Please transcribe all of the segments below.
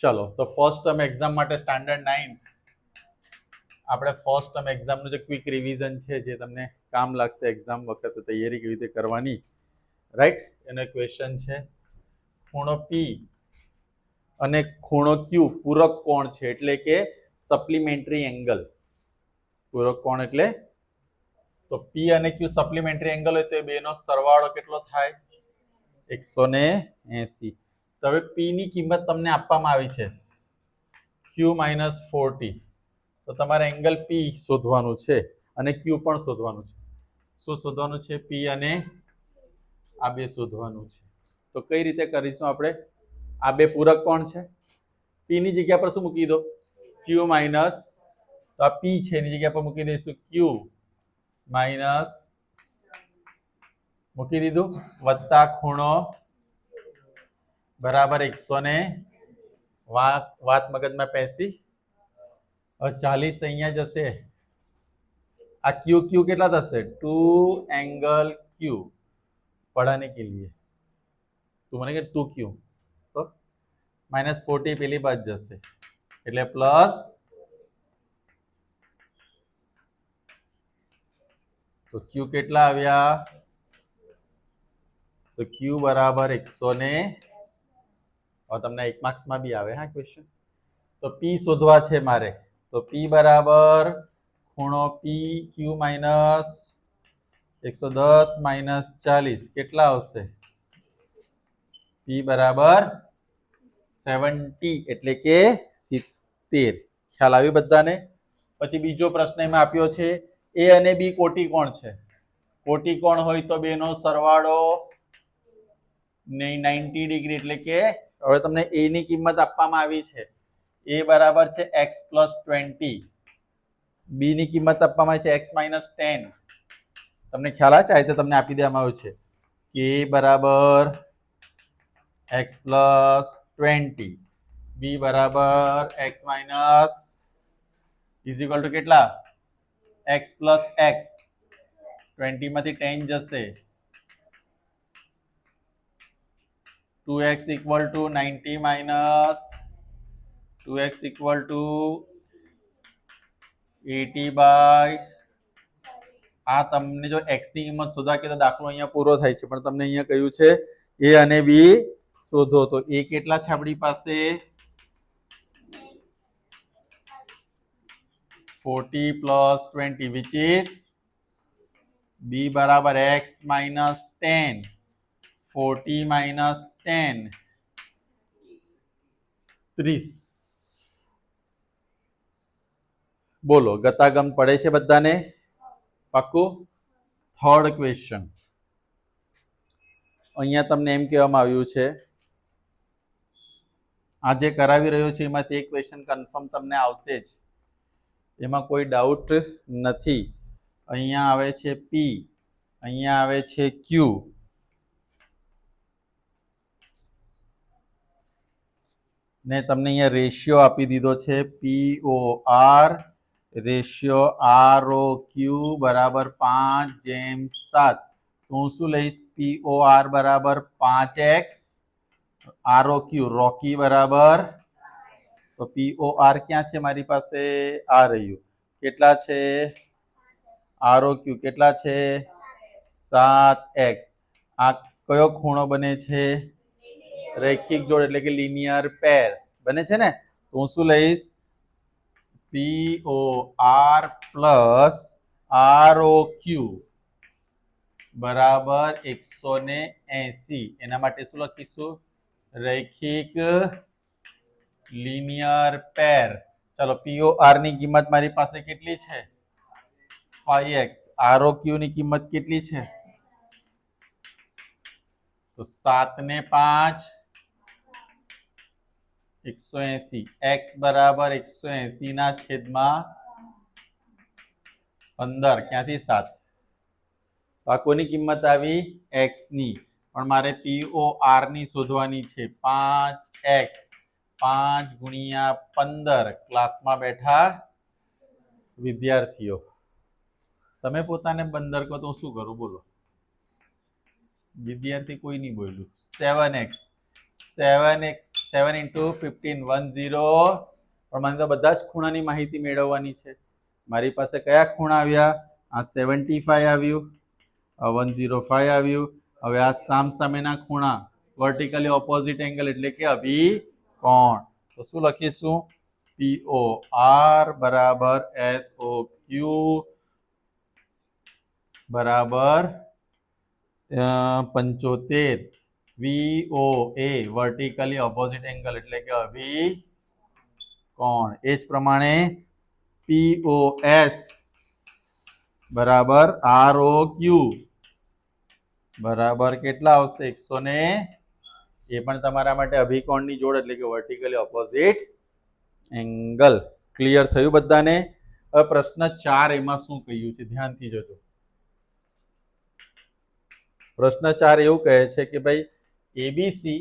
ચલો, તો first term exam માટે સ્ટાન્ડર્ડ નાઇન આપણે ફર્સ્ટ ટર્મ એક્ઝામનું જે ક્વિક રિવિઝન છે, જે તમને કામ લાગશે એક્ઝામ વખતે તૈયારી કેવી રીતે કરવાની રાઈટ એનો ક્વેશ્ચન છે, ખૂણો પી અને ખૂણો ક્યુ પૂરક કોણ છે? એટલે કે સપ્લિમેન્ટરી એંગલ પૂરક કોણ એટલે? તો પી અને ક્યુ સપ્લિમેન્ટરી એંગલ હોય તો એ બેનો સરવાળો કેટલો થાય? એકસો ને એસી. તો હવે પી ની કિંમત તમને આપવામાં આવી છે. ક્યુ માઇનસ ફોર્ટી તો તમારે એંગલ પી શોધવાનું છે અને ક્યુ પણ શોધવાનું છે. શું શોધવાનું છે? પી અને આ બે શોધવાનું છે. તો કઈ રીતે કરીશું આપણે? આ બે પૂરક કોણ છે? પી ની જગ્યા પર શું મૂકી દો? ક્યુ માઇનસ તો આ પી છે, એની જગ્યા પર મૂકી દઈશું. ક્યુ માઇનસ મૂકી દીધું. વત્તા ખૂણો बराबर एक सौ ने वात मगज में पैसी और चालीस अहिया जैसे आ क्यू क्यू के टू एंगल क्यू पढ़ाने के लिए। तू मैंने टू क्यू तो माइनस फोर्टी पहली बात जैसे। એટલે પ્લસ તો ક્યુ કેટલા तो क्यू तो बराबर एक सौ ने હવે તમને એક માર્ક્સમાં બી આવે, હા ક્વેશ્ચન તો પી શોધવા છે મારે. તો પી બરાબર ખૂણો પી ક્યુ માઇનસ એકસો દસ માઇનસ ચાલીસ. કેટલા આવશે? પી બરાબર સેવન્ટી એટલે કે સિત્તેર. ખ્યાલ આવ્યો બધાને? પછી બીજો પ્રશ્ન એમાં આપ્યો છે એ અને બી કોટી કોણ છે? કોટી કોણ હોય તો બેનો સરવાળો નાઇન્ટી ડિગ્રી એટલે કે હવે તમને એ ની કિંમત આપવામાં આવી છે. એ બરાબર છે એક્સ પ્લસ ટ્વેન્ટી બી ની કિંમત આપવામાં આવી છે એક્સ માઇનસ ટેન તમને ખ્યાલ છે? આ રીતે તમને આપી દેવામાં આવ્યું છે. કે બરાબર એક્સ પ્લસ ટ્વેન્ટી બી બરાબર એક્સ માઇનસ ઇઝ કેટલા? એક્સ પ્લસ એક્સ ટ્વેન્ટીમાંથી ટેન જશે. Two X equal to ninety minus two X equal to eighty by આ તમને જો એક્સની કિંમત શોધવા તો દાખલો અહીંયા પૂરો થાય છે. પણ તમને અહીંયા કહ્યું છે એ અને બી શોધો. તો એ કેટલા છે આપણી પાસે? Forty plus twenty which is B બરાબર X minus ten forty minus ten ત્રીસ બોલો ગતાગમ પડે છે બધાને પાક્કું થર્ડ ક્વેશ્ચન અહીંયા તમને એમ કહેવામાં આવ્યું છે આ જે કરાવી રહ્યો છે એમાંથી એક ક્વેશ્ચન કન્ફર્મ તમને આવશે જ એમાં કોઈ ડાઉટ નથી અહીંયા આવે છે પી અહીંયા આવે છે ક્યુ ને તમને અહીંયા રેશિયો આપી દીધો છે P O R ratio R O Q બરાબર પાંચ જેમ સાત. હું શું લઈશ? પી ઓ આર બરાબર પાંચ એક્સ આર ઓ ક્યુ રોકી બરાબર. તો પી ઓ આર ક્યાં છે મારી પાસે? આ રહ્યું. કેટલા છે? આર ઓ ક્યુ કેટલા છે? સાત એક્સ. આ કયો ખૂણો બને છે? રૈખિક જોડ એટલે કે લિનિયર પેર. બને છે ને? તો હું શું લઈશ? P O R plus R O Q બરાબર એકસો ને એસી. એના માટે શું લખીશું? રૈખિક લિનિયર પેર. ચલો પીઓ આરની કિંમત મારી પાસે કેટલી છે? Five X R O Q ની કિંમત કેટલી છે? તો સાત ને પાંચ એકસો એસી. એક્સ બરાબર એકસો એસી ના છેદમાં પંદર. ક્યાંથી સાત? આ કોની કિંમત આવી? એક્સની પણ મારે પીઓ આરની શોધવાની છે. પાંચ એક્સ. પાંચ ગુણ્યા પંદર. ક્લાસમાં બેઠા વિદ્યાર્થીઓ. તમે પોતાને પંદર કહો તો શું કરું? બોલો. વિદ્યાર્થી કોઈ નહીં બોલ્યું. Seven X. Seven X seven into fifteen one zero પણ મને તો બધા જ ખૂણાની માહિતી મેળવવાની છે. મારી પાસે કયા ખૂણા આવ્યા? આ સેવન્ટી ફાઈવ આવ્યું વન ઝીરો ફાઈવ આવ્યું. હવે આ સામ સામેના ખૂણા વર્ટિકલી ઓપોઝિટ એંગલ એટલે કે અભી કોણ તો શું લખીશું? પી ઓ આર બરાબર એસ ઓ ક્યુ બરાબર પંચોતેર. V O A vertically opposite angle એટલે કે અભિકોણ એ જ પ્રમાણે પી ઓ એસ બરાબર આર ઓ ક્યુ બરાબર કેટલા આવશે? એકસો ને એ પણ તમારા માટે અભિકોણની જોડ એટલે કે વર્ટિકલી ઓપોઝિટ એંગલ ક્લિયર થયું બધાને? હવે પ્રશ્ન ચાર એમાં શું કહ્યું છે? ધ્યાનથી જોજો. પ્રશ્ન ચાર એવું કહે છે કે ભાઈ એબીસી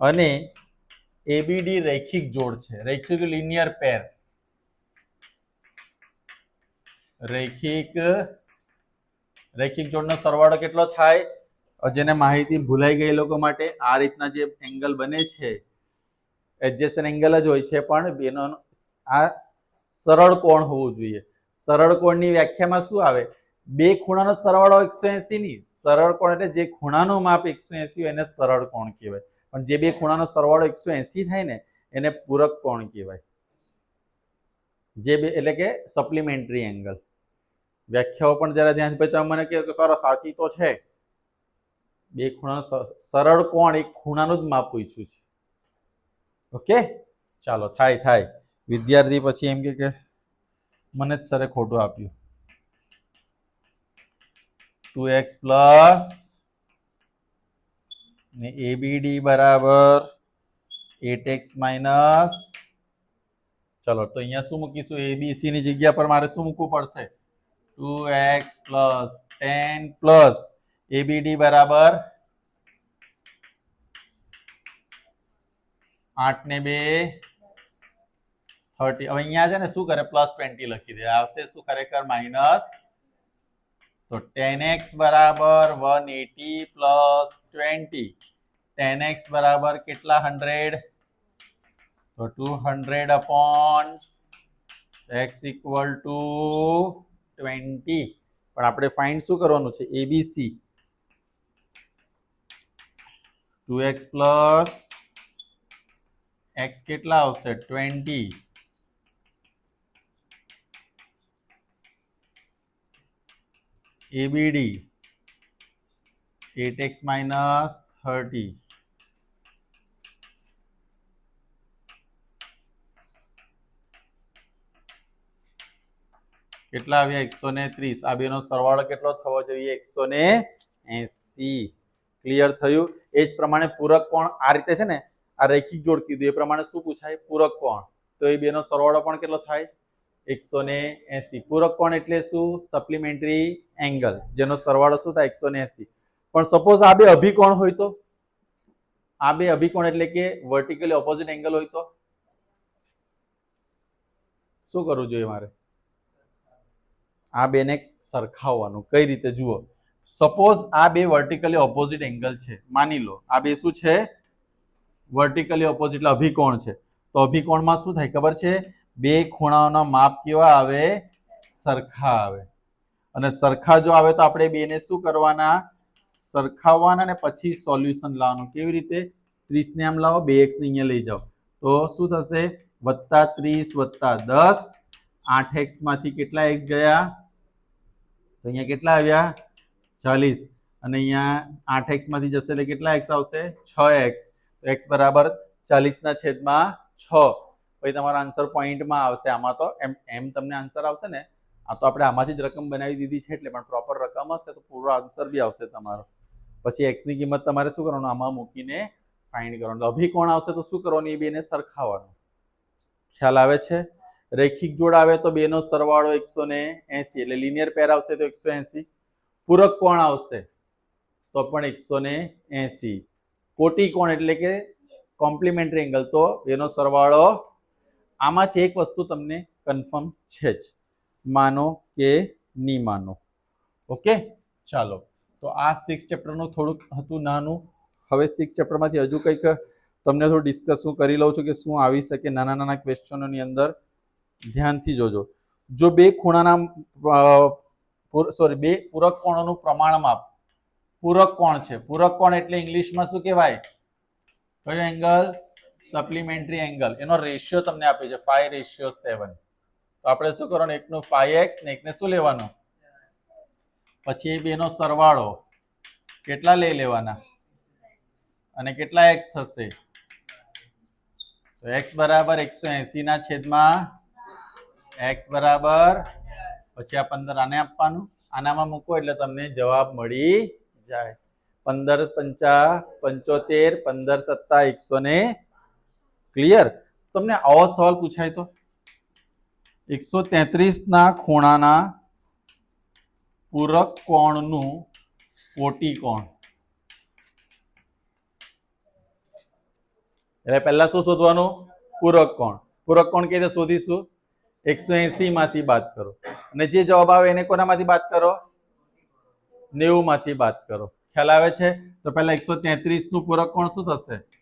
અને એબીડી રૈખિક જોડ છે. રૈખિક લિનિયર પેર રૈખિક રૈખિક જોડનો સરવાળો કેટલો થાય? જેને માહિતી ભૂલાઈ ગઈ લોકો માટે આ રીતના જે એંગલ બને છે એડજેસન એંગલ જ હોય છે, પણ બેનો આ સરળ કોણ હોવું જોઈએ? સરળ કોણની વ્યાખ્યામાં શું આવે? બે ખૂણાનો સરવાળો એકસો એસી નહીં સરળ કોણ એટલે જે ખૂણાનું માપ એકસો એસી હોય એને સરળ કોણ કહેવાય? પણ જે બે ખૂણાનો સરવાળો એકસો એસી થાય ને, એને પૂરક કોણ કહેવાય? જે બે, એટલે કે સપ્લિમેન્ટરી એંગલ વ્યાખ્યાઓ પણ જરા ધ્યાન પછી તમે મને કહો કે સર, સાચી તો છે. બે ખૂણાનો સરળ કોણ, એક ખૂણાનું જ માપ પૂછ્યું છે. ઓકે? ચાલો, થાય થાય. વિદ્યાર્થી પછી એમ કે મને જ સરે ખોટું આપ્યું. ટુ એક્સ પ્લસ ને એબીડી બરાબર એટ એક્સ માઇનસ ચલો તો અહીંયા શું મૂકીશું એબીસી ની જગ્યા પર મારે શું મૂકવું પડશે two X plus ten plus ABD બરાબર આઠ ને બે થર્ટી હવે અહીંયા છે ને શું કરે પ્લસ ટ્વેન્ટી લખી દે આવશે શું ખરેખર માઇનસ તો ટેન એક્સ બરાબર one eighty plus twenty ten X બરાબર કેટલા હંડ્રેડ તો two hundred upon X equal to twenty પણ આપણે ફાઇન્ડ શું કરવાનું છે ABC two X plus X કેટલા આવશે twenty ABD eight X minus thirty કેટલા આવ્યા? એકસો ને ત્રીસ. આ બેનો સરવાળો કેટલો થવો જોઈએ? એકસો ને એસી. ક્લિયર થયું? એ જ પ્રમાણે પૂરક કોણ આ રીતે છે ને, આ રૈખિક જોડ કીધું. એ પ્રમાણે શું પૂછાય? પૂરક કોણ? તો એ બેનો સરવાળો પણ કેટલો થાય? એકસો ને એસી. પૂરક કોણ એટલે શું? સપ્લિમેન્ટરી એંગલ જેનો સરવાળો શું થાય? એકસો ને એસી. પણ સપોઝ આ બે અભિકોણ હોય તો? આ બે અભિકોણ એટલે કે વર્ટિકલી ઓપોઝિટ એંગલ હોય તો? શું કરવું જોઈએ મારે? આ બેને સરખાવવાનું. કઈ રીતે? જુઓ. સપોઝ આ બે વર્ટિકલી ઓપોઝિટ એંગલ છે. માની લો. આ બે શું છે? વર્ટિકલી ઓપોઝિટ એટલે અભિકોણ છે? તો અભિકોણમાં શું થાય ખબર છે? બે ખૂણાઓના માપ કેવા આવે? સરખા આવે. અને સરખા જો આવે તો આપણે બેને શું કરવાના? સરખાવવાના ને પછી સોલ્યુશન લાવવાનું. કેવી રીતે? ત્રીસને આમ લાવો, બે એક્સ ને અહીંયા લઈ જાઓ. તો શું થશે? વત્તા ત્રીસ વત્તા દસ. આઠ એક્સમાંથી કેટલા એક્સ ગયા? તો અહીંયા કેટલા આવ્યા? ચાલીસ. અને અહીંયા આઠ એક્સમાંથી જશે એટલે કેટલા એક્સ આવશે? છ એક્સ. તો એક્સ બરાબર ચાલીસના છેદમાં છ. પછી તમારો આન્સર પોઈન્ટમાં આવશે. આમાં તો એમ એમ તમને આન્સર આવશે ને. આ તો આપણે આમાંથી જ રકમ બનાવી દીધી છે એટલે પણ પ્રોપર રકમ હશે તો પૂરો આન્સર બી આવશે તમારો. પછી એક્સની કિંમત તમારે શું કરવાનું? આમાં મૂકીને ફાઇન્ડ કરવાનું. અભિકોણ આવશે તો શું કરવાનું? એ બેને સરખાવવાનું. ખ્યાલ આવે છે? રેખિક જોડ આવે તો બેનો સરવાળો એકસો ને એસી. એટલે લિનિયર પેર આવશે તો એકસો એસી. પૂરક કોણ આવશે? તો પણ એકસો ને એસી. કોટી કોણ? એટલે કે કોમ્પ્લિમેન્ટરી એંગલ તો એનો સરવાળો આમાંથી એક વસ્તુ તમને કન્ફર્મ છે જ. માનો કે નહીં માનો. ઓકે? ચાલો. તો આ સિક્સ ચેપ્ટરનું થોડુંક હતું નાનું. હવે સિક્સ ચેપ્ટરમાંથી હજુ કંઈક તમને થોડું ડિસ્કસ હું કરી લઉં છું કે શું આવી શકે નાના નાના ક્વેશ્ચનોની અંદર ધ્યાનથી જોજો. જો બે ખૂણાના સોરી બે પૂરક કોણોનું પ્રમાણ માપ. પૂરક કોણ છે? પૂરક કોણ એટલે ઇંગ્લિશમાં શું કહેવાય? કયો એંગલ સપ્લિમેન્ટરી એંગલ એનો રેશિયો તમને આપે છે ફાઈવ રેશિયો સેવન તો આપણે શું કરવાનું? એકનું ફાઈવ એક્સ ને એકને શું લેવાનું? પછી એ બેનો સરવાળો. કેટલા લઈ લેવાના? અને કેટલા એક્સ થશે? તો એક્સ બરાબર એકસો એંસીના છેદમાં એક્સ બરાબર પછી આ પંદર આને આપવાનું. આનામાં મૂકો એટલે તમને જવાબ મળી જાય. પંદર પંચા પંચોતેર, પંદર સત્તા એકસો ને ક્લિયર તમને આવો સવાલ પૂછાય તો. એકસો તેત્રીસના ખૂણાના પૂરક કોણનું કોટી કોણ? એટલે પહેલા શું શોધવાનું? પૂરક કોણ. પૂરક કોણ કઈ રીતે શોધીશું? એકસો એસી માંથી બાદ કરો. અને જે જવાબ આવે એને કોનામાંથી બાદ કરો? નેવું માંથી બાદ કરો. ખ્યાલ આવે છે? તો પહેલા એકસો તેત્રીસનું પૂરક કોણ શું થશે?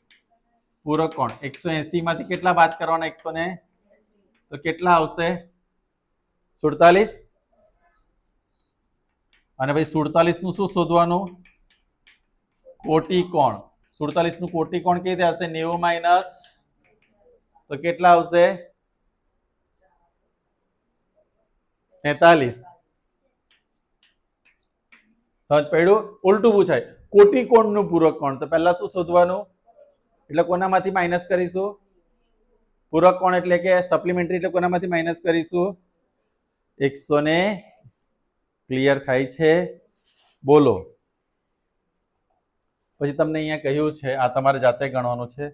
પૂરક કોણ? એકસો એસી માંથી કેટલા બાદ કરવાના એકસો ને? તો કેટલા આવશે? સુડતાલીસ. અને ભાઈ સુડતાલીસનું શું શોધવાનું? કોટી કોણ? સુડતાલીસનું કોટી કોણ કેવી રીતે હશે નેવું માઇનસ. તો કેટલા આવશે? તેતાલીસ. સમજ પડ્યું? ઉલટું પૂછાય. કોટી કોણનું પૂરક કોણ? તો પહેલા શું શોધવાનું? એટલે કોનામાંથી માઇનસ કરીશું? પૂરક કોણ એટલે કે સપ્લિમેન્ટરી એટલે કોનામાંથી માઇનસ કરીશું? એકસો ને ક્લિયર થાય છે. બોલો. પછી તમને અહીંયા કહ્યું છે, આ તમારે જાતે ગણવાનું છે.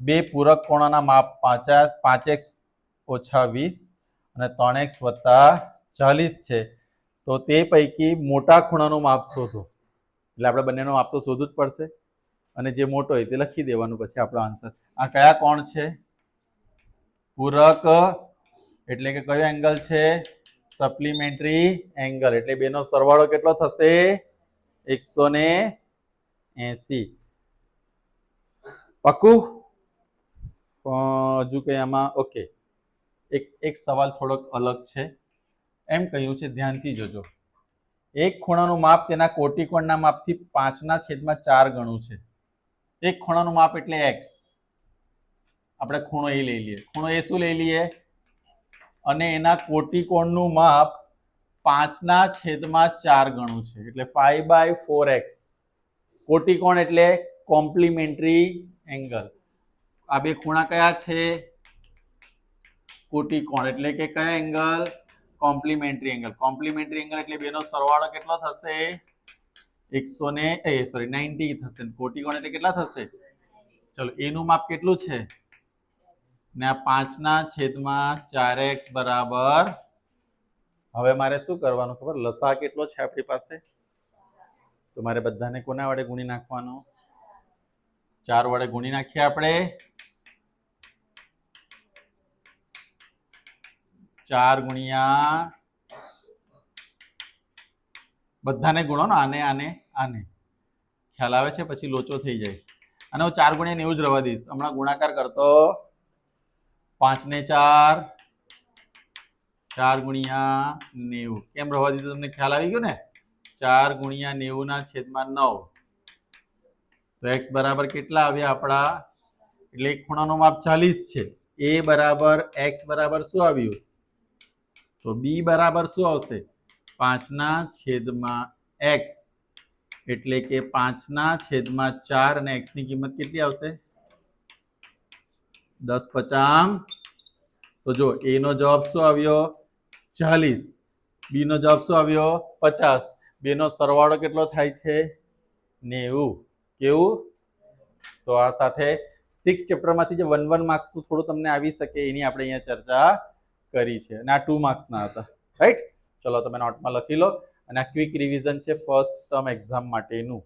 બે પૂરક કોણોના માપ પાંચાસ પાંચ એક્સ ઓછા વીસ અને ત્રણ એક્સ વત્તા ચાલીસ છે. તો તે પૈકી મોટા ખૂણાનું માપ શોધો. એટલે આપણે બંનેનો માપ તો શોધવું જ પડશે. અને જે મોટો હોય તે લખી દેવાનું પછી આપણો આન્સર આ કયા કોણ છે? પૂરક, એટલે કે કયો એંગલ છે? સપ્લિમેન્ટરી એંગલ એટલે બેનો સરવાળો કેટલો થશે? એકસો ને એસી. પાક્કું હજુ કંઈ આમાં? ઓકે એક એક સવાલ થોડોક અલગ છે. એમ કહ્યું છે, ધ્યાનથી જોજો. એક ખૂણાનું માપ તેના કોટિકોણના માપથી પાંચના છેદમાં ચાર ગણું છે. એક ખૂણાનું માપ એટલે એક્સ આપણે ખૂણો એ લઈ લઈએ. ખૂણો એ શું લઈ લઈએ? અને એના કોટિકોણનું માપ પાંચના છેદમાં ચાર ગણું છે. એટલે ફાઈવ બાય ફોર એક્સ કોટિકોણ એટલે કોમ્પ્લિમેન્ટરી એંગલ આ બે ખૂણા કયા છે? કોટિકોણ એટલે કે કયા angle complementary angle complementary angle એટલે બેનો સરવાળો કેટલો થશે? એકસો ને એ સોરી નાઇન્ટી થશે કોટિકોણ એટલે કેટલા થશે? ચલો, એનું માપ કેટલું છે? ને આ પાંચના છેદમાં ચાર એક્સ બરાબર. હવે મારે શું કરવાનું ખબર? લસા કેટલો છે આપણી પાસે? તો મારે બધાને કોના વડે ગુણી નાખવાનો? ચાર વડે ગુણી નાખીએ આપણે. ચાર ગુણ્યા બધાને ગુણોનો આને આને આને. ખ્યાલ આવે છે? પછી લોચો થઈ જાય. અને હું ચાર ગુણ્યા નેવું જ રવા દઈશ. હમણાં ગુણાકાર કરતો. પાંચને ચાર. ચાર ગુણ્યા નેવું. કેમ રવા દીધું? તમને ખ્યાલ આવી ગયો ને? ચાર ગુણ્યા નેવુંના છેદમાં નવ. તો એક્સ બરાબર કેટલા આવ્યા આપણા? એટલે ખૂણાનો માપ ચાલીસ છે. એ બરાબર એક્સ બરાબર શું આવ્યું? તો બી બરાબર શું આવશે? પાંચના છેદમાં એક્સ. એટલે કે પાંચના છેદમાં ચાર અને એક્સની કિંમત કેટલી આવશે? દસ પચામ. તો જો, એનો જવાબ શું આવ્યો? ચાલીસ. બીનો જવાબ શું આવ્યો? પચાસ. બેનો સરવાળો કેટલો થાય છે? નેવું. કેવું? તો આ સાથે સિક્સ ચેપ્ટરમાંથી જે વન વન માર્ક્સનું થોડું તમને આવી શકે, એની આપણે અહીંયા ચર્ચા કરી છે. અને આ ટુ માર્ક્સના હતા. રાઈટ ચલો તમે નોટમાં લખી લો. અને આ ક્વિક રિવિઝન છે ફર્સ્ટ ટર્મ એક્ઝામ માટેનું.